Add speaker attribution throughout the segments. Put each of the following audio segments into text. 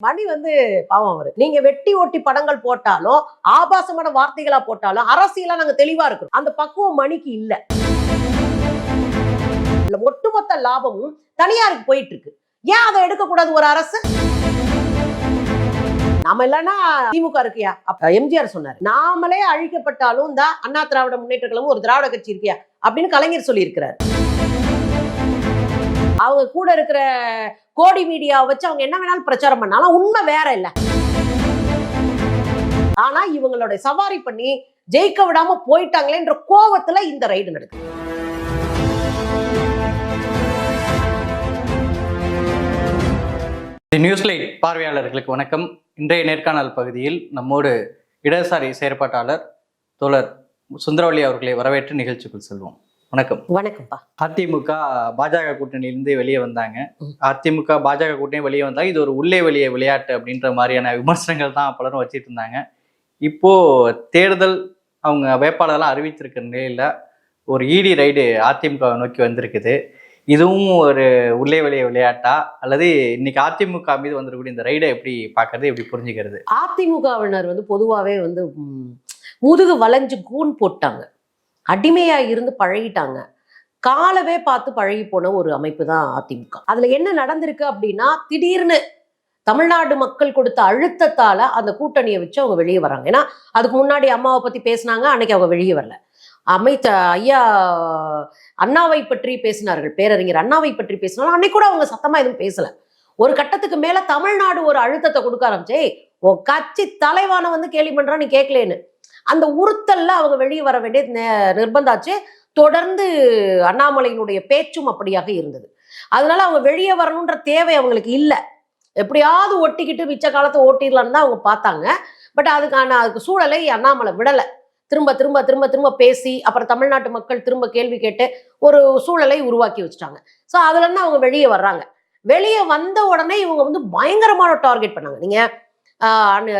Speaker 1: மணி வந்து பாவம் அவரு. நீங்க வெட்டி ஓட்டி படங்கள் போட்டாலும் ஆபாசமான வார்த்தைகளா போட்டாலும் அரசியலா நாங்க தெளிவா இருக்கிறோம் அந்த பக்குவம் மணிக்கு இல்ல. ஒட்டுமொத்த லாபமும் தனியாருக்கு போயிட்டு இருக்கு ஏன் அதை எடுக்கக்கூடாது ஒரு அரசு? நாம இல்லைன்னா திமுக இருக்கியா? அப்ப எம்ஜிஆர் சொன்னார் நாமளே அழிக்கப்பட்டாலும் தான் அண்ணா திராவிட முன்னேற்ற கழகம் ஒரு திராவிட கட்சி இருக்கியா? அப்படின்னு கலைஞர் சொல்லியிருக்கிறார். அவங்க கூட இருக்கிற கோடி மீடியாவை வச்சு அவங்க என்ன வேணாலும் பிரச்சாரம் பண்ணாலும் உண்மை வேற இல்லை. ஆனா இவங்களோட சவாரி பண்ணி ஜெயிக்க விடாம போயிட்டாங்களேன்ற கோவத்துல இந்த ரைடு நடக்குது.
Speaker 2: தி நியூஸ்லை பார்வையாளர்களுக்கு வணக்கம். இன்றைய நேர்காணல் பகுதியில் நம்மோடு இடதுசாரி செயற்பாட்டாளர் தோழர் சுந்தரவள்ளி அவர்களை வரவேற்று நிகழ்ச்சிக்குள் செல்வோம். வணக்கம்.
Speaker 1: வணக்கம்ப்பா.
Speaker 2: அதிமுக பாஜக கூட்டணியிலிருந்து வெளியே வந்தாங்க. அதிமுக பாஜக கூட்டணி வெளியே வந்தாங்க இது ஒரு உள்ளே வெளியே விளையாட்டு அப்படின்ற மாதிரியான விமர்சனங்கள் தான் பலரும் வச்சிட்டு இருந்தாங்க. இப்போ தேர்தல் அவங்க வேட்பாளர்லாம் அறிவித்திருக்கிற நிலையில ஒரு இடி ரைடு அதிமுக நோக்கி வந்திருக்குது. இதுவும் ஒரு உள்ளே வெளியே விளையாட்டா? அல்லது இன்னைக்கு அதிமுக மீது வந்திருக்கக்கூடிய இந்த ரைடை எப்படி பார்க்கறது எப்படி புரிஞ்சுக்கிறது?
Speaker 1: அதிமுகவினர் வந்து பொதுவாகவே வந்து முதுகு வளைஞ்சு கூன் போட்டாங்க. அடிமையா இருந்து பழகிட்டாங்க. காலவே பார்த்து பழகி போன ஒரு அமைப்பு தான் அதிமுக. அதுல என்ன நடந்திருக்கு அப்படின்னா திடீர்னு தமிழ்நாடு மக்கள் கொடுத்த அழுத்தத்தால அந்த கூட்டணியை வச்சு அவங்க வெளியே வராங்க. ஏன்னா அதுக்கு முன்னாடி அம்மாவை பத்தி பேசினாங்க அன்னைக்கு அவங்க வெளியே வரல. அமைச்ச ஐயா அண்ணாவை பற்றி பேசினார்கள் பேரறிஞர் அண்ணாவை பற்றி பேசினாலும் அன்னைக்கு கூட அவங்க சத்தமா எதுவும் பேசல. ஒரு கட்டத்துக்கு மேல தமிழ்நாடு ஒரு அழுத்தத்தை கொடுக்க ஆரம்பிச்சே உன் கட்சி தலைவான வந்து கேள்வி பண்ணுறான் நீ கேட்கலேன்னு. அந்த உறுத்தல்ல அவங்க வெளியே வர வேண்டிய நிர்பந்தாச்சு. தொடர்ந்து அண்ணாமலையினுடைய பேச்சும் அப்படியாக இருந்தது. அதனால அவங்க வெளியே வரணுன்ற தேவை அவங்களுக்கு இல்லை. எப்படியாவது ஒட்டிக்கிட்டு மிச்ச காலத்தை ஓட்டிடலான்னு தான் அவங்க பார்த்தாங்க. பட் அதுக்கான அதுக்கு சூழலை அண்ணாமலை விடலை. திரும்ப திரும்ப திரும்ப திரும்ப பேசி அப்புறம் தமிழ்நாட்டு மக்கள் திரும்ப கேள்வி கேட்டு ஒரு சூழலை உருவாக்கி வச்சுட்டாங்க. ஸோ அதுலேருந்து அவங்க வெளியே வர்றாங்க. வெளியே வந்த உடனே இவங்க வந்து பயங்கரமான டார்கெட் பண்ணாங்க. நீங்க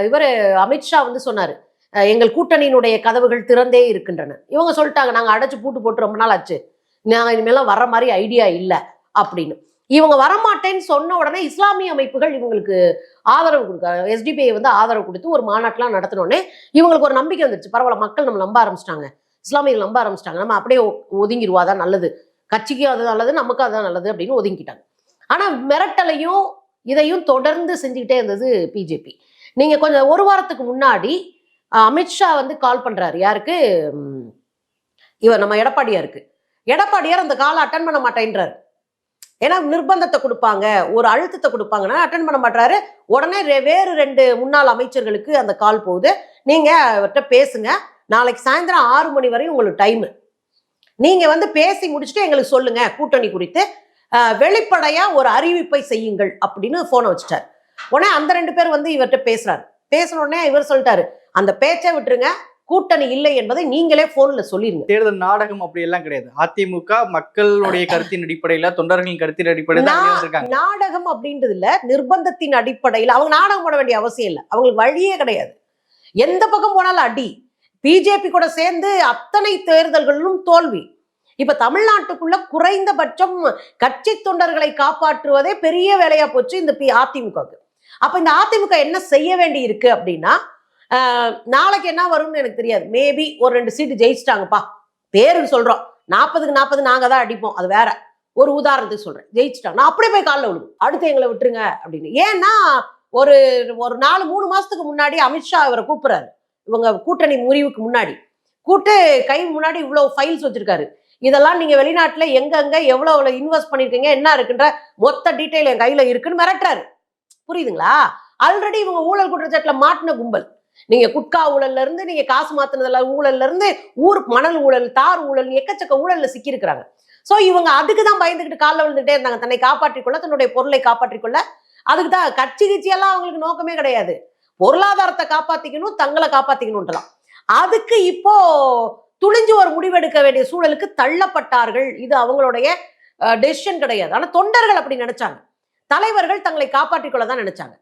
Speaker 1: இவர் அமித்ஷா வந்து சொன்னாரு. எங்கள் கூட்டணியினுடைய கதவுகள் திறந்தே இருக்கின்றன. இவங்க சொல்லிட்டாங்க நாங்கள் அடைச்சு பூட்டு போட்டு ரொம்ப நாள் ஆச்சு. நாங்க இனிமேலாம் வர மாதிரி ஐடியா இல்லை. அப்படின்னு. இவங்க வரமாட்டேன்னு சொன்ன உடனே இஸ்லாமிய அமைப்புகள் இவங்களுக்கு ஆதரவு கொடுக்க எஸ்டிபிஐ வந்து ஆதரவு கொடுத்து ஒரு மாநாட்டெலாம் நடத்தினோடனே இவங்களுக்கு ஒரு நம்பிக்கை வந்துருச்சு. பரவாயில்ல மக்கள் நம்ம நம்ப ஆரம்பிச்சிட்டாங்க. இஸ்லாமியர்கள் நம்ப ஆரம்பிச்சிட்டாங்க. நம்ம அப்படியே ஒதுங்கிடுவா தான் நல்லது. கட்சிக்கும் அது நல்லது நமக்கும் அதுதான் நல்லது அப்படின்னு ஒதுங்கிட்டாங்க ஆனால் மிரட்டலையும் இதையும் தொடர்ந்து செஞ்சுக்கிட்டே இருந்தது பிஜேபி நீங்கள் கொஞ்சம் ஒரு வாரத்துக்கு முன்னாடி அமித்ஷா வந்து கால் பண்றாரு. யாருக்கு? இவர் நம்ம எடப்பாடியாருக்கு. எடப்பாடியார் அந்த காலை அட்டன் பண்ண மாட்டேன்றாரு. ஏன்னா நிர்பந்தத்தை கொடுப்பாங்க. ஒரு அழுத்தத்தை கொடுப்பாங்கன்னா அட்டன் பண்ண மாட்டாரு உடனே ரெ- வேறு ரெண்டு முன்னாள் அமைச்சர்களுக்கு அந்த கால் போகுது. நீங்க அவர்கிட்ட பேசுங்க. நாளைக்கு சாயந்தரம் ஆறு மணி வரையும் உங்களுக்கு டைம் நீங்க வந்து பேசி முடிச்சுட்டு எங்களுக்கு சொல்லுங்க கூட்டணி குறித்து. வெளிப்படையாக வெளிப்படையா ஒரு அறிவிப்பை செய்யுங்கள் அப்படின்னு போனை வச்சுட்டார். உடனே அந்த ரெண்டு பேர் வந்து இவர்கிட்ட பேசுறாரு. பேசின உடனே இவர் சொல்லிட்டாரு அந்த பேச்சை விட்டுருங்க. கூட்டணி இல்லை என்பதை நீங்களே போன்ல சொல்லிருங்க.
Speaker 2: தேர்தல் நாடகம் அப்படி எல்லாம் கிடையாது. அதிமுக மக்களுடைய கருத்தின் அடிப்படையில தொண்டர்களின் கருத்தின் அடிப்படையில
Speaker 1: நாடகம் அப்படின்றது இல்ல நிர்பந்தத்தின் அடிப்படையில் அவங்க நாடகம் போட வேண்டிய அவசியம் இல்லை. அவங்களுக்கு வழியே கிடையாது. எந்த பக்கம் போனாலும் அடி. பிஜேபி கூட சேர்ந்து அத்தனை தேர்தல்களிலும் தோல்வி. இப்ப தமிழ்நாட்டுக்குள்ள குறைந்தபட்சம் கட்சி தொண்டர்களை காப்பாற்றுவதே பெரிய வேலையா போச்சு இந்த அதிமுகவுக்கு. அப்ப இந்த அதிமுக என்ன செய்ய வேண்டி இருக்கு அப்படின்னா நாளைக்கு என்ன வரும்னு எனக்கு தெரியாது. மேபி ஒரு ரெண்டு சீட்டு ஜெயிச்சிட்டாங்கப்பா. பேருக்கு சொல்றோம். நாற்பதுக்கு நாற்பது நாங்கள் தான் அடிப்போம். அது வேற. ஒரு உதாரணத்துக்கு சொல்றேன். ஜெயிச்சிட்டாங்க. நான் அப்படியே போய் காலில் விழுவோம் அடுத்து எங்களை விட்டுருங்க அப்படின்னு. ஏன்னா ஒரு ஒரு நாலு மூணு மாசத்துக்கு முன்னாடி அமித்ஷா இவரை கூப்பிடுறாரு. இவங்க கூட்டணி முறிவுக்கு முன்னாடி. கூட்டு கை முன்னாடி இவ்வளவு ஃபைல்ஸ் வச்சிருக்காரு. இதெல்லாம் நீங்க வெளிநாட்டுல எங்கெங்கே எவ்வளோ எவ்வளோ எவ்வளவு இன்வெஸ்ட் பண்ணிருக்கீங்க என்ன இருக்குன்ற மொத்த டீட்டெயில் என் கையில இருக்குன்னு மிரட்டுறாரு. புரியுதுங்களா? ஆல்ரெடி இவங்க ஊழல் குற்றச்சாட்டுல மாட்டின கும்பல். நீங்க குட்கா ஊழல்ல இருந்து நீங்க காசு மாத்தினதுல ஊழல்ல இருந்து ஊர் மணல் ஊழல் தார் ஊழல் எக்கச்சக்க ஊழல்ல சிக்கியிருக்கிறாங்க. ஸோ சோ இவங்க அதுக்கு தான் பயந்துக்கிட்டு காலில் விழுந்துகிட்டே இருந்தாங்க. தன்னை காப்பாற்றிக்கொள்ள தன்னுடைய பொருளை காப்பாற்றிக்கொள்ள. அதுக்கு தான் கட்சி கிச்சியெல்லாம் அவங்களுக்கு நோக்கமே கிடையாது. பொருளாதாரத்தை காப்பாத்திக்கணும் தங்களை காப்பாத்திக்கணும்ன்றலாம் அதுக்கு இப்போ துணிஞ்சு ஒரு முடிவெடுக்க வேண்டிய சூழலுக்கு தள்ளப்பட்டார்கள். இது அவங்களுடைய டெசிஷன் கிடையாது. ஆனா தொண்டர்கள் அப்படி நினைச்சாங்க. தலைவர்கள் தங்களை காப்பாற்றிக்கொள்ள தான் நினைச்சாங்க.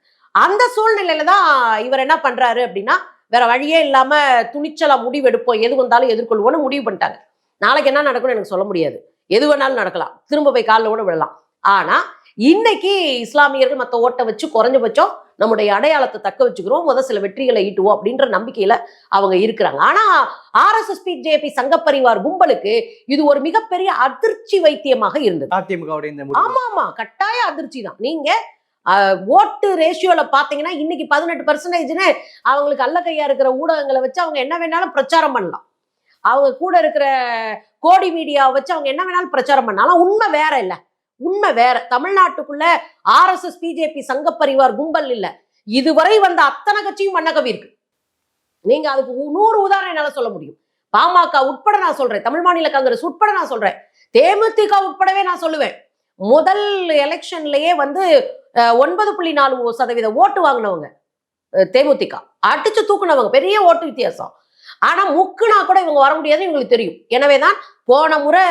Speaker 1: அந்த சூழ்நிலையில தான் இவர் என்ன பண்றாரு அப்படின்னா வேற வழியே இல்லாம துணிச்சலா முடிவெடுப்போம் எது வந்தாலும் எதிர்கொள்வோம்னு முடிவு பண்ணிட்டாங்க நாளைக்கு என்ன நடக்கும்னு எனக்கு சொல்ல முடியாது. எது வேணாலும் நடக்கலாம். திரும்ப போய் காலில் கூட விழலாம். ஆனா இன்னைக்கு இஸ்லாமியர்கள் மற்ற ஓட்டை வச்சு குறைஞ்சபட்சம் நம்முடைய அடையாளத்தை தக்க வச்சுக்கிறோம் முத சில வெற்றிகளை ஈட்டுவோம் அப்படின்ற நம்பிக்கையில அவங்க இருக்கிறாங்க. ஆனா ஆர்எஸ்எஸ் பிஜேபி சங்கப்பரிவார் கும்பலுக்கு இது ஒரு மிகப்பெரிய அதிர்ச்சி வைத்தியமாக இருந்தது. ஆமா ஆமா. கட்டாய அதிர்ச்சி தான். நீங்க ஓட்டு ரேஷியோல பாத்தீங்கன்னா இன்னைக்கு பதினெட்டு பர்சன்டேஜ்னு அவங்களுக்கு அல்ல கையா இருக்கிற ஊடகங்களை வச்சு அவங்க என்ன வேணாலும் பிரச்சாரம் பண்ணலாம். அவங்க கூட இருக்கிற கோடி மீடியாவை வச்சு அவங்க என்ன வேணாலும் பிரச்சாரம் பண்ணலாம். உண்மை வேற இல்ல. உண்மை வேற. தமிழ்நாட்டுக்குள்ள ஆர்எஸ்எஸ் பிஜேபி சங்கப்பரிவார் கும்பல் இல்ல. இதுவரை வந்த அத்தனை கட்சியும் மன்னகவி இருக்கு நீங்க அதுக்கு நூறு உதாரணம் என்னால சொல்ல முடியும். பாமக உட்பட நான் சொல்றேன். தமிழ் மாநில காங்கிரஸ் உட்பட நான் சொல்றேன். தேமுதிக உட்படவே நான் சொல்லுவேன். முதல் எலெக்ஷன்லயே வந்து ஒன்பது புள்ளி நாலு சதவீத ஓட்டு வாங்கினவங்க தேமுதிக. அடிச்சு தூக்குனவங்க பெரிய ஓட்டு வித்தியாசம். ஆனா முக்குனா கூட இவங்க வர முடியாதுன்னு இவங்களுக்கு தெரியும். எனவேதான் போன முறை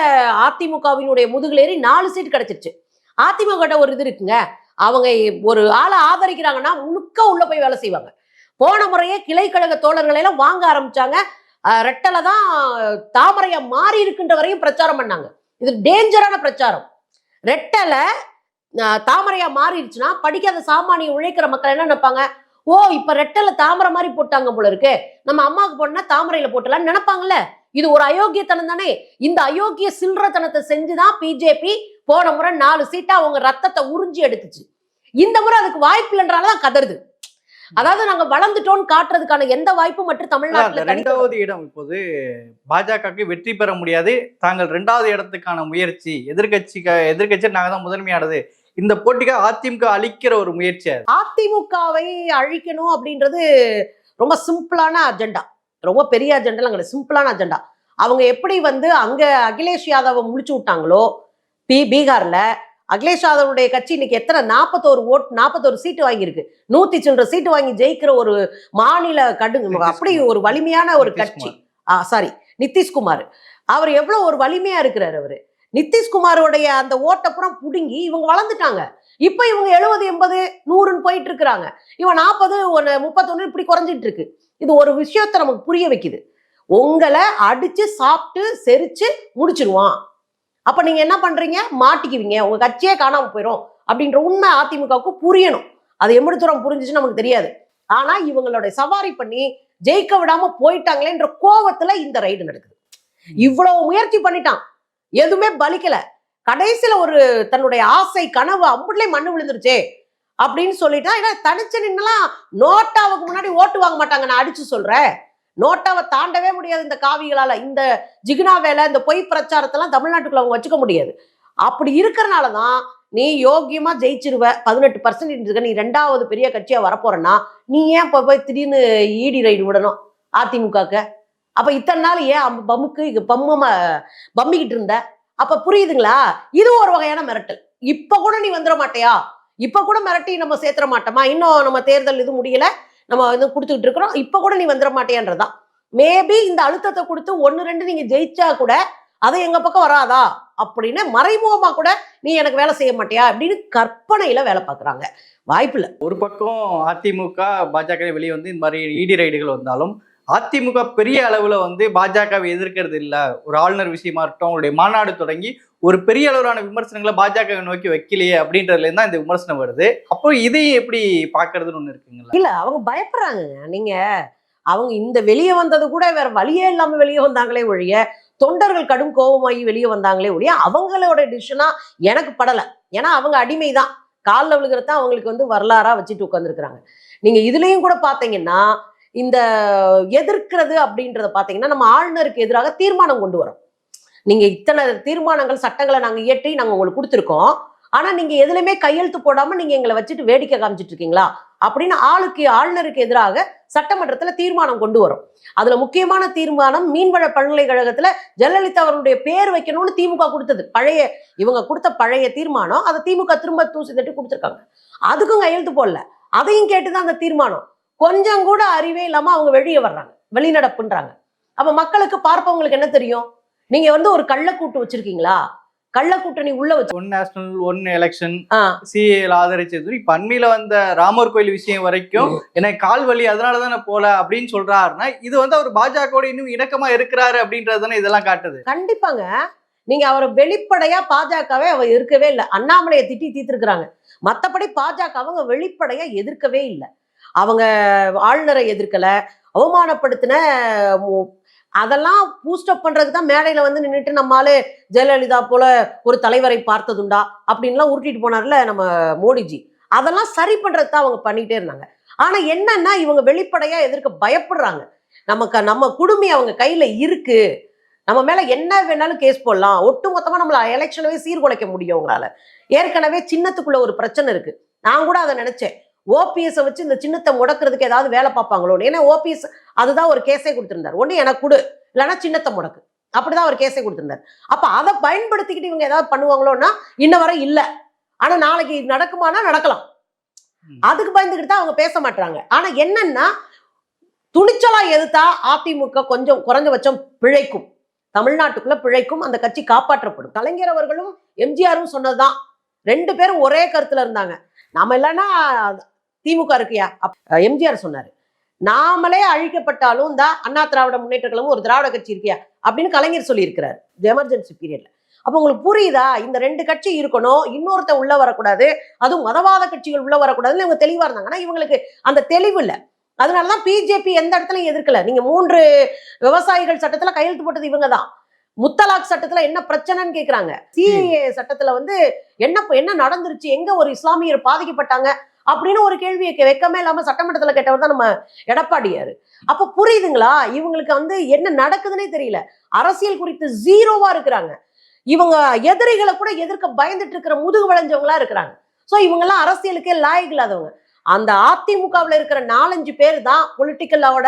Speaker 1: அதிமுகவினுடைய முதுகுலேறி நாலு சீட் கிடைச்சிருச்சு. அதிமுக ஒரு இது இருக்குங்க. அவங்க ஒரு ஆளை ஆதரிக்கிறாங்கன்னா முழுக்க உள்ள போய் வேலை செய்வாங்க. போன முறையே கிளை கழக தோழர்களை எல்லாம் வாங்க ஆரம்பிச்சாங்க. ரெட்டலை தான் தாமரையா மாறி இருக்கின்ற வரையும் பிரச்சாரம் பண்ணாங்க. இது டேஞ்சரான பிரச்சாரம். ரெட்டலை தாமரையா மாறிடுச்சுன்னா படிக்காத சாமானிய உழைக்கிற மக்கள் என்ன நினைப்பாங்க? ஓ இப்ப ரெட்டலை தாமரை மாதிரி போட்டாங்க போல இருக்கு. நம்ம அம்மாவுக்கு போனா தாமரையில போட்டலாம்னு நினைப்பாங்கல்ல. இது ஒரு அயோக்கியத்தனம் தானே. இந்த அயோக்கிய சில்லறத்தனத்தை செஞ்சுதான் பிஜேபி போன முறை நாலு சீட்டா அவங்க ரத்தத்தை உறிஞ்சி எடுத்துச்சு. இந்த முறை அதுக்கு வாய்ப்பு இல்லைன்றனாலதான் கதறுது. அதாவது நாங்க வளர்ந்துட்டோம்னு காட்டுறதுக்கான எந்த வாய்ப்பும் மற்றும்
Speaker 2: அந்த
Speaker 1: தமிழ்நாட்டுல.
Speaker 2: ரெண்டாவது இடம் இப்போது பாஜகவுக்கு வெற்றி பெற முடியாது. தாங்கள் ரெண்டாவது இடத்துக்கான முயற்சி எதிர்கட்சி எதிர்கட்சி நாங்க தான் முதன்மையானது. இந்த போட்டிக்கு அதிமுக அளிக்கிற ஒரு முயற்சி அது.
Speaker 1: அதிமுகவை அழிக்கணும் அப்படின்றது ரொம்ப சிம்பிளான அஜெண்டா ரொம்ப பெரிய அஜெண்டாலாம் கிடையாது சிம்பிளான அஜெண்டா அவங்க எப்படி வந்து அங்க அகிலேஷ் யாதவை முடிச்சு விட்டாங்களோ பி பீகார்ல அகிலேஷ் யாதவுடைய கட்சி இன்னைக்கு எத்தனை நாற்பத்தோரு ஓட் நாற்பத்தோரு சீட்டு வாங்கியிருக்கு. நூத்தி சில்லற சீட்டு வாங்கி ஜெயிக்கிற ஒரு மாநில கடு அப்படி ஒரு வலிமையான ஒரு கட்சி. சாரி நிதிஷ்குமார். அவர் எவ்வளவு ஒரு வலிமையா இருக்கிறார் அவரு. நிதிஷ்குமாரோடைய அந்த ஓட்டப்புறம் புடுங்கி இவங்க வளர்ந்துட்டாங்க. இப்ப இவங்க எழுபது எண்பது நூறுன்னு போயிட்டு இருக்கிறாங்க இவன் நாற்பது ஒன்று முப்பத்தொன்னு இப்படி குறைஞ்சிட்டு இருக்கு இது ஒரு விஷயத்த நமக்கு புரிய வைக்குது. உங்களை அடிச்சு சாப்பிட்டு செரிச்சு முடிச்சிருவான். அப்ப நீங்க என்ன பண்றீங்க? மாட்டிக்குவீங்க. உங்க கட்சியே காணாம போயிடும் அப்படின்ற உண்மை அதிமுகவுக்கு புரியணும். அது எப்படி தூரம் புரிஞ்சிச்சுன்னு நமக்கு தெரியாது. ஆனா இவங்களுடைய சவாரி பண்ணி ஜெயிக்க விடாம போயிட்டாங்களேன்ற கோவத்துல இந்த ரைடு நடக்குது. இவ்வளவு முயற்சி பண்ணிட்டான். எதுவுமே பலிக்கல. கடைசியில ஒரு தன்னுடைய ஆசை கனவு அப்படிலே மண்ணு விழுந்துருச்சே அப்படின்னு சொல்லிட்டா ஏன்னா தனிச்சு நின்னலாம் நோட்டாவுக்கு முன்னாடி ஓட்டு வாங்க மாட்டாங்க. நான் அடிச்சு சொல்றேன். நோட்டாவை தாண்டவே முடியாது இந்த காவிகளால. இந்த ஜிகினா வேலை இந்த பொய் பிரச்சாரத்தெல்லாம் தமிழ்நாட்டுக்குள்ள அவங்க வச்சுக்க முடியாது. அப்படி இருக்கிறனால தான் நீ யோக்கியமா ஜெயிச்சிருவ. பதினெட்டு பர்சன்டேஜ் இருக்க நீ ரெண்டாவது பெரிய கட்சியா வரப்போறேன்னா நீ ஏன் இப்போ போய் திடீர்னு ஈடி ரைடு விடணும்? அதிமுகக்கு அப்ப இத்தனை நாள் ஏன் அம்- பம்முக்கு இங்க பம்ம பம்மிக்கிட்டு இருந்த? அப்ப புரியுதுங்களா? இது ஒரு வகையான மிரட்டல். இப்ப கூட நீ வந்துட மாட்டியா? இப்ப கூட மிரட்டி நம்ம சேர்த்துற மாட்டோமா? இன்னும் நம்ம தேர்தல் இது முடியல நம்ம வந்து கொடுத்துக்கிட்டு இருக்கிறோம். இப்ப கூட நீ வந்துட மாட்டியான்றதான் மேபி இந்த அழுத்தத்தை கொடுத்து ஒன்னு ரெண்டு நீங்க ஜெயிச்சா கூட அது எங்க பக்கம் வராதா? அப்படின்னு மறைமுகமா கூட நீ எனக்கு வேலை செய்ய மாட்டியா? அப்படின்னு கற்பனையில வேலை பார்க்குறாங்க. வாய்ப்பு இல்லை
Speaker 2: ஒரு பக்கம் அதிமுக பாஜக வெளியே வந்து இந்த மாதிரி இடி ரைடுகள் வந்தாலும் அதிமுக பெரிய அளவுல வந்து பாஜகவை எதிர்க்கிறது இல்ல. ஒரு ஆளுநர் விஷயமா இருக்கட்டும் அவங்களுடைய மாநாடு தொடங்கி ஒரு பெரிய அளவிலான விமர்சனங்களை பாஜகவை நோக்கி வைக்கலையே அப்படின்றதுல தான் இந்த விமர்சனம் வருது. அப்போ இதையும் எப்படி பார்க்கறதுன்னு ஒண்ணு இருக்குங்களா?
Speaker 1: இல்ல அவங்க பயப்படுறாங்க நீங்க அவங்க இந்த வெளியே வந்தது கூட வேற வழியே இல்லாம வெளியே வந்தாங்களே ஒழிய தொண்டர்கள் கடும் கோபமாகி வெளியே வந்தாங்களே ஒழிய அவங்களோட டிஷனா எனக்கு படலை. ஏன்னா அவங்க அடிமைதான். காலில் விழுகிறத அவங்களுக்கு வந்து வரலாறா வச்சுட்டு உட்காந்துருக்குறாங்க நீங்க இதுலயும் கூட பாத்தீங்கன்னா இந்த எதிர்க்கிறது அப்படின்றத பார்த்தீங்கன்னா நம்ம ஆளுநருக்கு எதிராக தீர்மானம் கொண்டு வரோம். நீங்க இத்தனை தீர்மானங்கள் சட்டங்களை நாங்க இயற்றி நாங்க உங்களுக்கு கொடுத்துருக்கோம். ஆனா நீங்க எதுலையுமே கையெழுத்து போடாம நீங்க எங்களை வச்சுட்டு வேடிக்கை காமிச்சிட்டு இருக்கீங்களா? அப்படின்னு ஆளுக்கு ஆளுநருக்கு எதிராக சட்டமன்றத்துல தீர்மானம் கொண்டு வரும். அதுல முக்கியமான தீர்மானம் மீன்வள பல்கலைக்கழகத்துல ஜெயலலிதா அவருடைய பேர் வைக்கணும்னு திமுக கொடுத்தது. பழைய இவங்க கொடுத்த பழைய தீர்மானம் அதை திமுக திரும்ப தூசி தட்டி கொடுத்துருக்காங்க. அதுக்கும் கையெழுத்து போடல. அதையும் கேட்டுதான் அந்த தீர்மானம். கொஞ்சம் கூட அறிவே இல்லாம அவங்க வெளியே வர்றாங்க. வெளிநடப்புன்றாங்க. அப்ப மக்களுக்கு பார்ப்பவங்களுக்கு என்ன தெரியும்? நீங்க வந்து ஒரு கள்ளக்கூட்டு வச்சிருக்கீங்களா? கள்ள கூட்டணி உள்ள வச்சு
Speaker 2: ஒன் நேஷனல் ஒன் எலெக்ஷன். சிஏல ஆதரிச்சது. இப்ப அண்மையில வந்த ராமர் கோயில் விஷயம் வரைக்கும் எனக்கு கால் வலி அதனாலதான் நான் போல அப்படின்னு சொல்றாருன்னா இது வந்து அவர் பாஜகவோட இன்னும் இணக்கமா இருக்கிறாரு அப்படின்றது தானே இதெல்லாம் காட்டுது.
Speaker 1: கண்டிப்பாங்க. நீங்க அவரை வெளிப்படையா பாஜகவே அவர் இருக்கவே இல்லை. அண்ணாமலையை திட்டி தீர்த்திருக்கிறாங்க. மற்றபடி பாஜக அவங்க வெளிப்படையா எதிர்க்கவே இல்லை. அவங்க ஆளுநரை எதிர்க்கலை அவமானப்படுத்தின அதெல்லாம் பூஸ்டப் பண்றதுக்கு தான் மேடையில வந்து நின்றுட்டு நம்மால ஜெயலலிதா போல ஒரு தலைவரை பார்த்ததுண்டா அப்படின்லாம் உருட்டிட்டு போனார்ல நம்ம மோடிஜி. அதெல்லாம் சரி பண்றது தான் அவங்க பண்ணிட்டே இருந்தாங்க. ஆனா என்னன்னா இவங்க வெளிப்படையா எதிர்க்க பயப்படுறாங்க. நமக்கு நம்ம குடுமி அவங்க கையில இருக்கு. நம்ம மேல என்ன வேணாலும் கேஸ் போடலாம். ஒட்டு மொத்தமா நம்மள எலெக்ஷனவே சீர்குலைக்க முடியும் உங்களால. ஏற்கனவே சின்னத்துக்குள்ள ஒரு பிரச்சனை இருக்கு. நான் கூட அதை நினைச்சேன். ஓபிஎஸ் வச்சு இந்த சின்னத்தை முடக்கிறதுக்கு ஏதாவது வேலை பார்ப்பாங்களோன்னு. ஏன்னா ஓபிஎஸ் அதுதான் ஒரு கேஸே கொடுத்திருந்தார். ஒண்ணு எனக்கு கொடு இல்லைன்னா சின்னத்தை முடக்கு. அப்படிதான் ஒரு கேஸே கொடுத்திருந்தார். அப்ப அதை பயன்படுத்திக்கிட்டு இவங்க ஏதாவது பண்ணுவாங்களோன்னா இன்ன வரை இல்ல. ஆனா நாளைக்கு நடக்குமானா நடக்கலாம். அதுக்கு பயந்துக்கிட்டு தான் அவங்க பேச மாட்டாங்க ஆனா என்னன்னா துணிச்சலா எதிர்த்தா அதிமுக கொஞ்சம் குறைஞ்சபட்சம் பிழைக்கும். தமிழ்நாட்டுக்குள்ள பிழைக்கும் அந்த கட்சி காப்பாற்றப்படும். கலைஞர் அவர்களும் எம்ஜிஆரும் சொன்னதுதான். ரெண்டு பேரும் ஒரே கருத்துல இருந்தாங்க. நாம இல்லைன்னா திமுக இருக்கியா? எம்ஜிஆர் சொன்னாரு. நாமளே அழிக்கப்பட்டாலும் இந்த அண்ணா திராவிட முன்னேற்ற கழகம் ஒரு திராவிட கட்சி இருக்கியா? அப்படின்னு கலைஞர் சொல்லியிருக்கிறார் எமர்ஜென்சி பீரியட்ல அப்ப உங்களுக்கு புரியுதா? இந்த ரெண்டு கட்சி இருக்கணும் இன்னொருத்த உள்ள வரக்கூடாது அதுவும் மதவாத கட்சிகள் உள்ள வரக்கூடாதுன்னு இவங்க தெளிவா இருந்தாங்க. ஆனா இவங்களுக்கு அந்த தெளிவு இல்ல. அதனாலதான் பிஜேபி எந்த இடத்துலயும் எதிர்க்கல. நீங்க மூன்று விவசாயிகள் சட்டத்துல கையெழுத்து போட்டது இவங்க தான். முத்தலாக் சட்டத்துல என்ன பிரச்சனைன்னு கேக்குறாங்க. சிஏ சட்டத்துல வந்து என்ன என்ன நடந்துருச்சு? எங்க ஒரு இஸ்லாமியர் பாதிக்கப்பட்டாங்க? அப்படின்னு ஒரு கேள்வியை கே- வெக்கமே இல்லாம சட்டமன்றத்துல கேட்டவர் தான் நம்ம எடப்பாடியாரு. அப்ப புரியுதுங்களா? இவங்களுக்கு வந்து என்ன நடக்குதுன்னே தெரியல. அரசியல் குறித்து ஜீரோவா இருக்கிறாங்க. இவங்க எதிரிகளை கூட எதிர்க்க பயந்துட்டு இருக்கிற முதுகு வளைஞ்சவங்களா இருக்கிறாங்க. சோ இவங்கெல்லாம் அரசியலுக்கே லாயக் இல்லாதவங்க. அந்த அதிமுகவில் இருக்கிற நாலஞ்சு பேர் தான் பொலிட்டிக்கலோட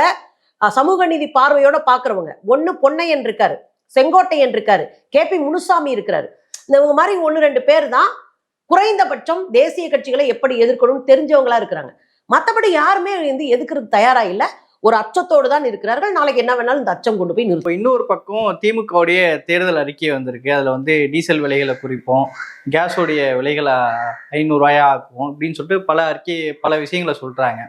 Speaker 1: சமூக நீதி பார்வையோட பாக்குறவங்க. ஒன்னு பொன்னையன் இருக்காரு செங்கோட்டையன் இருக்காரு கே. பி. முனுசாமி இருக்கிறாரு. இந்த இவங்க மாதிரி ஒன்று ரெண்டு பேர் தான் குறைந்தபட்சம் தேசிய கட்சிகளை எப்படி எதிர்க்கணும்னு தெரிஞ்சவங்களா இருக்கிறாங்க. மற்றபடி யாருமே வந்து எதுக்குறது தயாரா இல்ல. ஒரு அச்சத்தோடு தான் இருக்கிறார்கள். நாளைக்கு என்ன வேணாலும் இந்த அச்சம் கொண்டு போய் நிறுத்தும்.
Speaker 2: இன்னொரு பக்கம் திமுகவுடைய தேர்தல் அறிக்கை வந்திருக்கு. அதில் வந்து டீசல் விலைகளை குறிப்போம் கேஸோடைய விலைகளை ஐநூறுரூவாயா ஆக்குவோம் அப்படின்னு சொல்லிட்டு பல அறிக்கை பல விஷயங்களை சொல்கிறாங்க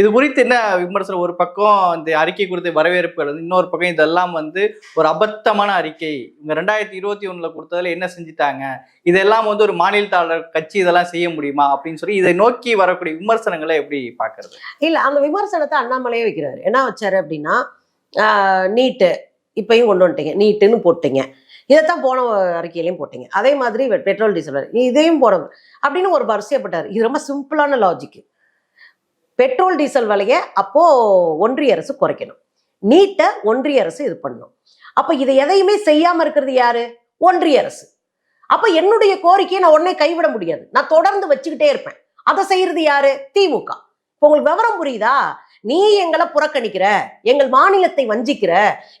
Speaker 2: இது குறித்து என்ன விமர்சனம்? ஒரு பக்கம் இந்த அறிக்கை கொடுத்த வரவேற்பு இன்னொரு பக்கம் இதெல்லாம் வந்து ஒரு அபத்தமான அறிக்கை. இவங்க ரெண்டாயிரத்தி இருபத்தி ஒன்றில் கொடுத்ததுல என்ன செஞ்சுட்டாங்க? இதெல்லாம் வந்து ஒரு மாநிலத்தாளர் கட்சி இதெல்லாம் செய்ய முடியுமா? அப்படின்னு சொல்லி இதை நோக்கி வரக்கூடிய விமர்சனங்களை எப்படி பார்க்கறது?
Speaker 1: இல்ல அந்த விமர்சனத்தை அண்ணாமலையே வைக்கிறாரு. என்ன வச்சாரு அப்படின்னா நீட்டு. இப்பயும் கொண்டு வந்துட்டீங்க. நீட்டுன்னு போட்டீங்க. இதைத்தான் போன அறிக்கையிலையும் போட்டீங்க. அதே மாதிரி பெட்ரோல் டீசல் இதையும் போடணும் அப்படின்னு ஒரு வரிசையப்பட்டார். இது ரொம்ப சிம்பிளான லாஜிக்கு பெட்ரோல் டீசல் விலையை அப்போ ஒன்றிய அரசு குறைக்கணும். நீட்டை ஒன்றிய அரசு இது பண்ணணும். அப்ப இதை எதையுமே செய்யாம இருக்கிறது யாரு? ஒன்றிய அரசு. அப்ப என்னுடைய கோரிக்கையை நான் உடனே கைவிட முடியாது. நான் தொடர்ந்து வச்சுக்கிட்டே இருப்பேன். அதை செய்யறது யாரு? திமுக. இப்போ உங்களுக்கு விவரம் புரியுதா? நீ எங்களை புறக்கணிக்கிற எங்கள் மாநிலத்தை வஞ்சிக்கிற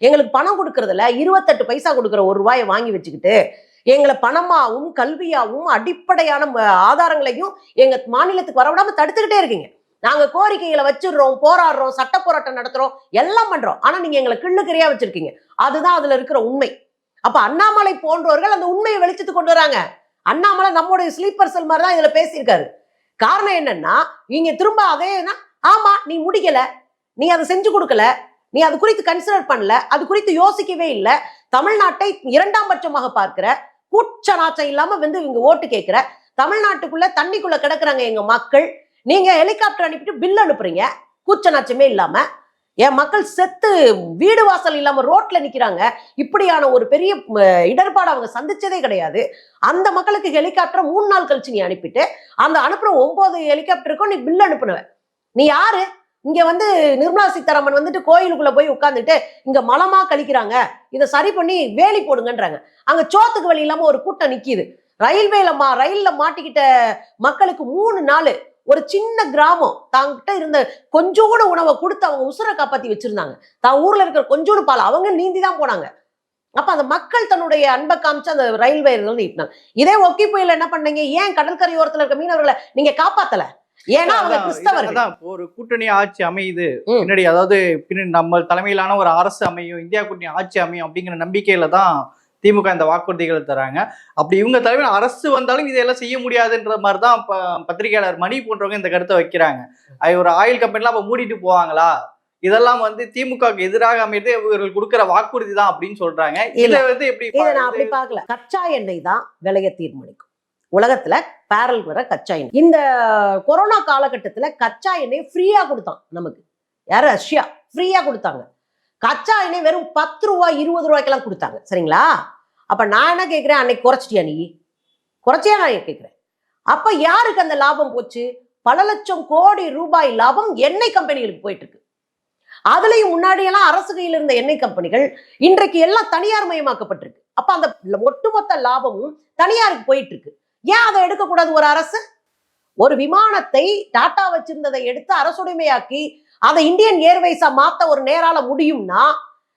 Speaker 1: எங்களுக்கு பணம் கொடுக்கறதுல இருபத்தெட்டு பைசா கொடுக்குற ஒரு ரூபாயை வாங்கி வச்சுக்கிட்டு எங்களை பணமாகவும் கல்வியாகவும் அடிப்படையான ஆதாரங்களையும் எங்க மாநிலத்துக்கு வரவிடாம தடுத்துக்கிட்டே இருக்கீங்க. நாங்க கோரிக்கைகளை வச்சிடுறோம் போராடுறோம் சட்ட போராட்டம் நடத்துறோம் எல்லாம் பண்றோம். ஆனா நீங்க எங்களை கிள்ளுக்கறியா வச்சிருக்கீங்க. அதுதான் அதுல இருக்கிற உண்மை. அப்ப அண்ணாமலை போன்றவர்கள் அந்த உண்மையை வெளிச்சத்துக்கு கொண்டு வராங்க. அண்ணாமலை நம்முடைய ஸ்லீப்பர் செல் மாதிரி தான் இதுல பேசியிருக்காரு. காரணம் என்னன்னா நீங்க திரும்ப அதேனா ஆமா நீ முடிக்கல நீ அதை செஞ்சு கொடுக்கல நீ அது குறித்து கன்சிடர் பண்ணல அது குறித்து யோசிக்கவே இல்லை. தமிழ்நாட்டை இரண்டாம் பட்சமாக பார்க்கிற கூச்ச நாச்சம் இல்லாம வந்து இவங்க ஓட்டு கேட்கிற தமிழ்நாட்டுக்குள்ள தண்ணிக்குள்ள கிடக்குறாங்க எங்க மக்கள். நீங்க ஹெலிகாப்டர் அனுப்பிட்டு பில் அனுப்புறீங்க. கூச்ச நாச்சமே இல்லாம. என் மக்கள் செத்து வீடு வாசல் இல்லாம ரோட்ல நிக்கிறாங்க. இப்படியான ஒரு பெரிய இடர்பாடு அவங்க சந்திச்சதே கிடையாது. அந்த மக்களுக்கு ஹெலிகாப்டர் மூணு நாள் கழிச்சு நீ அனுப்பிட்டு அந்த அனுப்புற ஒன்பது ஹெலிகாப்டருக்கும் நீ பில் அனுப்புனவ. நீ யாரு? இங்க வந்து நிர்மலா சீதாராமன் வந்துட்டு கோயிலுக்குள்ள போய் உட்காந்துட்டு இங்க மலமா கழிக்கிறாங்க. இதை சரி பண்ணி வேலி போடுங்கன்றாங்க. அங்க சோத்துக்கு வழி இல்லாம ஒரு கூட்டம் நிக்கிது. ரயில்வேல மா ரயில்ல மாட்டிக்கிட்ட மக்களுக்கு மூணு நாள். ஒரு சின்ன கிராமம். தாங்கிட்ட இருந்த கொஞ்சோடு உணவை கொடுத்து அவங்க உசுரை காப்பாத்தி வச்சிருந்தாங்க. தான் ஊர்ல இருக்கிற கொஞ்சோடு பால் அவங்க நீந்தி தான் போனாங்க. அப்ப அந்த மக்கள் தன்னுடைய அன்பை காமிச்சு அந்த ரயில்வே நீட்டினாங்க. இதே ஒக்கி புயல் என்ன பண்ணீங்க? ஏன் கடற்கரை ஓரத்துல இருக்க மீனவர்களை நீங்க காப்பாத்தல? ஏன்னா அவங்க கிறிஸ்தவர்கள்.
Speaker 2: ஒரு கூட்டணி ஆட்சி அமையுது. பின்னாடி அதாவது பின்னாடி நம்ம தலைமையிலான ஒரு அரசு அமையும் இந்தியா கூட்டணி ஆட்சி அமையும் அப்படிங்கிற நம்பிக்கையில தான் திமுக இந்த வாக்குறுதிகளை தராங்க. அப்படி இவங்க தலைமையில் அரசு வந்தாலும் இதெல்லாம் செய்ய முடியாதுன்ற மாதிரி தான் பத்திரிகையாளர் மணி போன்றவங்க இந்த கருத்தை வைக்கிறாங்க. ஒரு ஆயில் கம்பெனிலாம் அப்ப மூடிட்டு போவாங்களா? இதெல்லாம் வந்து திமுகவுக்கு எதிராக அமைது இவர்கள் கொடுக்கிற வாக்குறுதி தான் அப்படின்னு சொல்றாங்க. இதை வந்து எப்படி
Speaker 1: நான் அப்படி பார்க்கல. கச்சா எண்ணெய் தான் விலையை தீர்மானிக்கும். உலகத்துல பேரல் வர கச்சா எண்ணெய். இந்த கொரோனா காலகட்டத்துல கச்சா எண்ணெய் ஃப்ரீயா கொடுத்தான் நமக்கு. யார்? ரஷ்யா. ஃப்ரீயா கொடுத்தாங்க. கச்சா எண்ணெய் வெறும் பத்து ரூபா இருபது ரூபாய்க்கெல்லாம் கொடுத்தாங்க. சரிங்களா? அப்ப நான் என்ன கேட்கிறேன்? அன்னைக்கு குறைச்சிட்டியா நீ? குறைச்சியா நான் கேட்கிறேன்? அப்ப யாருக்கு அந்த லாபம் போச்சு? பல லட்சம் கோடி ரூபாய் லாபம் எண்ணெய் கம்பெனிகளுக்கு போயிட்டு இருக்கு அதுலயும் முன்னாடியெல்லாம் அரசு கையில் இருந்த எண்ணெய் கம்பெனிகள் இன்றைக்கு எல்லாம் தனியார் மயமாக்கப்பட்டிருக்கு. அப்ப அந்த ஒட்டுமொத்த லாபமும் தனியாருக்கு போயிட்டு இருக்கு ஏன் அதை எடுக்கக்கூடாது ஒரு அரசு? ஒரு விமானத்தை டாட்டா வச்சிருந்ததை எடுத்து அரசுடைமையாக்கி அதை இந்தியன் ஏர்வேஸா மாத்த ஒரு நேரால முடியும்னா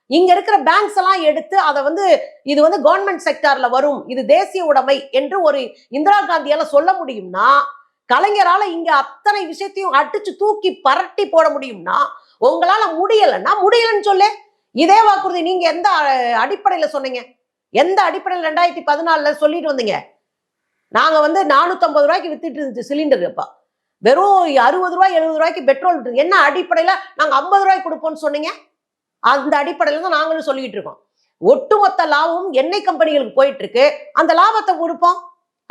Speaker 1: இங்க இருக்கிற பேங்க்ஸ் எல்லாம் எடுத்து அதை வந்து இது வந்து கவர்மெண்ட் செக்டார்ல வரும் இது தேசிய உடைமை என்று ஒரு இந்திரா காந்தியால சொல்ல முடியும்னா கலைஞரால இங்க அத்தனை விஷயத்தையும் அடிச்சு தூக்கி பரட்டி போட முடியும்னா உங்களால முடியலைன்னா முடியலன்னு சொல்லு. இதே வாக்குறுதி நீங்க எந்த அடிப்படையில சொன்னீங்க? எந்த அடிப்படையில் ரெண்டாயிரத்தி பதினாலுல சொல்லிட்டு வந்தீங்க? நாங்க வந்து நானூத்தம்பது ரூபாய்க்கு வித்துட்டு இருந்துச்சு சிலிண்டர் அப்பா. வெறும் அறுபது ரூபாய் எழுபது ரூபாய்க்கு பெட்ரோல் என்ன அடிப்படையில நாங்கள் ஐம்பது ரூபாய்க்கு கொடுப்போம்னு சொன்னீங்க? அந்த அடிப்படையில தான் நாங்களும் சொல்லிக்கிட்டு இருக்கோம். ஒட்டுமொத்த லாபமும் எண்ணெய் கம்பெனிகளுக்கு போயிட்டு இருக்கு அந்த லாபத்தை கொடுப்போம்.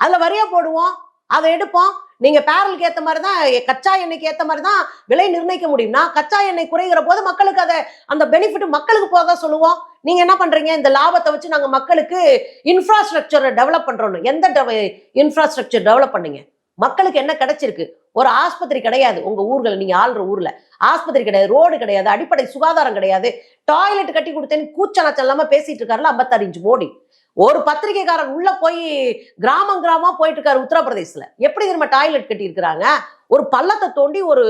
Speaker 1: அதுல வரியா போடுவோம். அதை எடுப்போம். நீங்க பேரலுக்கு ஏத்த மாதிரி தான் கச்சா எண்ணெய்க்கு ஏத்த மாதிரி தான் விலை நிர்ணயிக்க முடியும்னா கச்சா எண்ணெய் குறைகிற போது மக்களுக்கு அதை அந்த பெனிஃபிட் மக்களுக்கு போதா சொல்லுவோம். நீங்க என்ன பண்றீங்க? இந்த லாபத்தை வச்சு நாங்க மக்களுக்கு இன்ஃப்ராஸ்ட்ரக்சரை டெவலப் பண்றோம் எந்த இன்ஃப்ராஸ்ட்ரக்சர் டெவலப் பண்ணீங்க? மக்களுக்கு என்ன கிடைச்சிருக்கு? ஒரு ஆஸ்பத்திரி கிடையாது. உங்க ஊர்ல நீங்க ஆள்ற ஊர்ல. ஆஸ்பத்திரி கிடையாது ரோடு கிடையாது அடிப்படை சுகாதாரம் கிடையாது. டாய்லெட் கட்டி கொடுத்தேன்னு கூச்சநாச்சம் இல்லாம பேசிட்டு இருக்காருல ஐம்பத்தாறு இன்ச்சு மோடி. ஒரு பத்திரிகைக்காரர் உள்ள போய் கிராமம் கிராமமா போயிட்டு இருக்காரு உத்தரப்பிரதேசல எப்படி திரும்ப டாய்லெட் கட்டி இருக்கிறாங்க ஒரு பள்ளத்தை தோண்டி ஒரு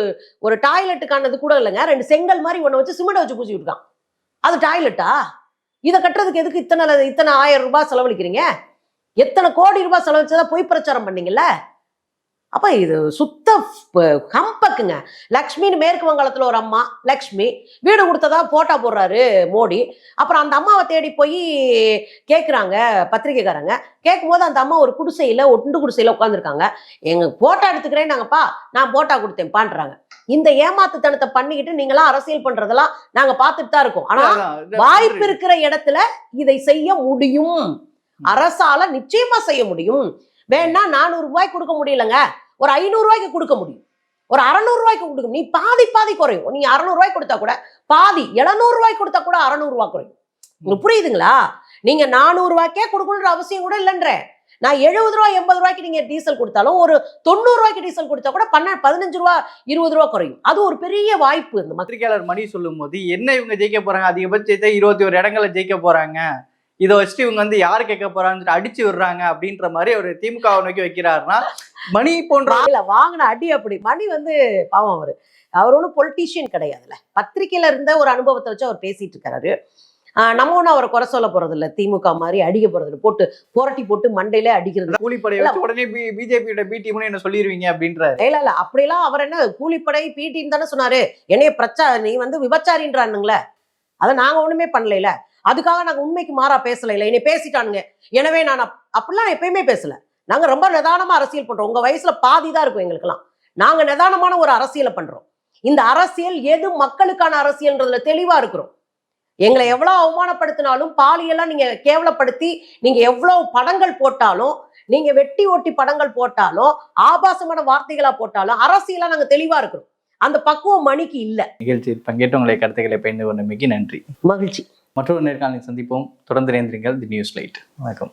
Speaker 1: ஒரு டாய்லெட்டுக்கானது கூட இல்லைங்க. ரெண்டு செங்கல் மாதிரி ஒன்று வச்சு சிமெண்ட் வச்சு பூசி இருக்கான். அது டாய்லெட்டா? இதை கட்டுறதுக்கு எதுக்கு இத்தனை இத்தனை ஆயிரம் ரூபாய் செலவழிக்கிறீங்க? எத்தனை கோடி ரூபாய் செலவழிச்சதா பொய் பிரச்சாரம் பண்ணீங்கல்ல? அப்ப இது சுத்த கம்பக்குங்க. லக்ஷ்மின்னு மேற்கு வங்காளத்துல ஒரு அம்மா லக்ஷ்மி. வீடு கொடுத்ததா போட்டா போடுறாரு மோடி. அப்புறம் அந்த அம்மாவை தேடி போய் கேட்குறாங்க பத்திரிக்கைக்காரங்க கேட்கும்போது அந்த அம்மா ஒரு குடிசையில ஒட்டு குடிசையில உட்காந்துருக்காங்க எங்க போட்டோ எடுத்துக்கிறேன் நாங்கப்பா. நான் போட்டா கொடுத்தேன்ப்பான்றாங்க. இந்த ஏமாத்துத்தனத்தை பண்ணிக்கிட்டு நீங்களாம் அரசியல் பண்றதெல்லாம் நாங்க பார்த்துட்டு தான் இருக்கோம். ஆனா வாய்ப்பு இருக்கிற இடத்துல இதை செய்ய முடியும். அரசால நிச்சயமா செய்ய முடியும். வேணா நானூறு ரூபாய் கொடுக்க முடியலங்க. ஒரு ஐநூறுரூவாய்க்கு கொடுக்க முடியும். ஒரு அறநூறுவாய்க்கு கொடுக்கும் கொடுக்க நீ பாதி பாதி குறையும். நீ அறநூறு கொடுத்தா கூட பாதி எழுநூறுபாய்க்கு கொடுத்தா கூட அறநூறுவா குறையும். உங்களுக்கு புரியுதுங்களா? நீங்க நானூறுவாய்க்கே கொடுக்கணுன்ற அவசியம் கூட இல்லைன்ற. நான் எழுபது ரூபாய் எண்பது ரூபாய்க்கு நீங்க டீசல் கொடுத்தாலும் ஒரு தொண்ணூறு ரூபாய்க்கு டீசல் கொடுத்தா கூட பன்ன பதினஞ்சு ரூபா இருபது ரூபா குறையும். அது ஒரு பெரிய வாய்ப்பு இந்த
Speaker 2: பத்திரிகையாளர் மணி சொல்லும் போது என்ன இவங்க ஜெயிக்க போறாங்க? அதிகபட்சத்தை இருபத்தி ஒரு இடங்களை ஜெயிக்க போறாங்க. இதை வச்சுட்டு இவங்க வந்து யார் கேட்க சொல்லிட்டு அடிச்சு விடுறாங்க அப்படின்ற மாதிரி அவர் திமுக நோக்கி வைக்கிறாருன்னா மணி போன்ற
Speaker 1: வாங்கின அடி அப்படி. மணி வந்து பாவம் அவரு. அவர் ஒன்றும் பொலிட்டீஷியன் கிடையாதுல்ல. பத்திரிக்கையில இருந்த ஒரு அனுபவத்தை வச்சு அவர் பேசிட்டு இருக்காரு. நம்ம ஒன்றும் அவரை குறை சொல்ல போறது இல்ல திமுக மாதிரி அடிக்க போறது இல்ல. போட்டு புரட்டி போட்டு மண்டையில அடிக்கிறது.
Speaker 2: கூலிப்படையை வச்சு உடனே பிஜேபியோட பி டீம்னு என்ன சொல்லிடுவீங்க அப்படின்றாரு.
Speaker 1: இல்ல இல்ல. அப்படிலாம் அவர் என்ன கூலிப்படை பி டீம் தானே சொன்னாரு. என்னைய பிரச்சா நீ வந்து விபச்சாரின்றானுங்களே அதை நாங்க ஒண்ணுமே பண்ணல அதுக்காக நாங்க உண்மைக்கு மாறா பேசல இல்ல. என்னை பேசிட்டானுங்க. எனவே நான் அப்- அப்படிலாம் எப்பயுமே பேசல. நாங்க ரொம்ப நிதானமா அரசியல் பண்றோம். உங்க வயசுல பாதி தான் இருக்கும் எங்களுக்கெல்லாம். நாங்க நிதானமான ஒரு அரசியலை பண்றோம். இந்த அரசியல் எது மக்களுக்கான அரசியல்ன்றதுல தெளிவா இருக்கிறோம். எங்களை எவ்வளவு அவமானப்படுத்தினாலும் பாலியெல்லாம் நீங்க கேவலப்படுத்தி நீங்க எவ்வளவு படங்கள் போட்டாலும் நீங்க வெட்டி ஒட்டி படங்கள் போட்டாலும் ஆபாசமான வார்த்தைகளா போட்டாலும் அரசியலா நாங்க தெளிவா இருக்கிறோம். அந்த பக்குவம் மணிக்கு இல்ல.
Speaker 2: நிகழ்ச்சியில் பங்கேற்று உங்களை கருத்துக்களை பயந்து கொண்டமைக்கு நன்றி.
Speaker 1: மகிழ்ச்சி.
Speaker 2: மற்றொரு நேர்காணலை சந்திப்போம். தொடர்ந்து நேர்ந்திருங்கள் தி நியூஸ் லைட் வணக்கம்.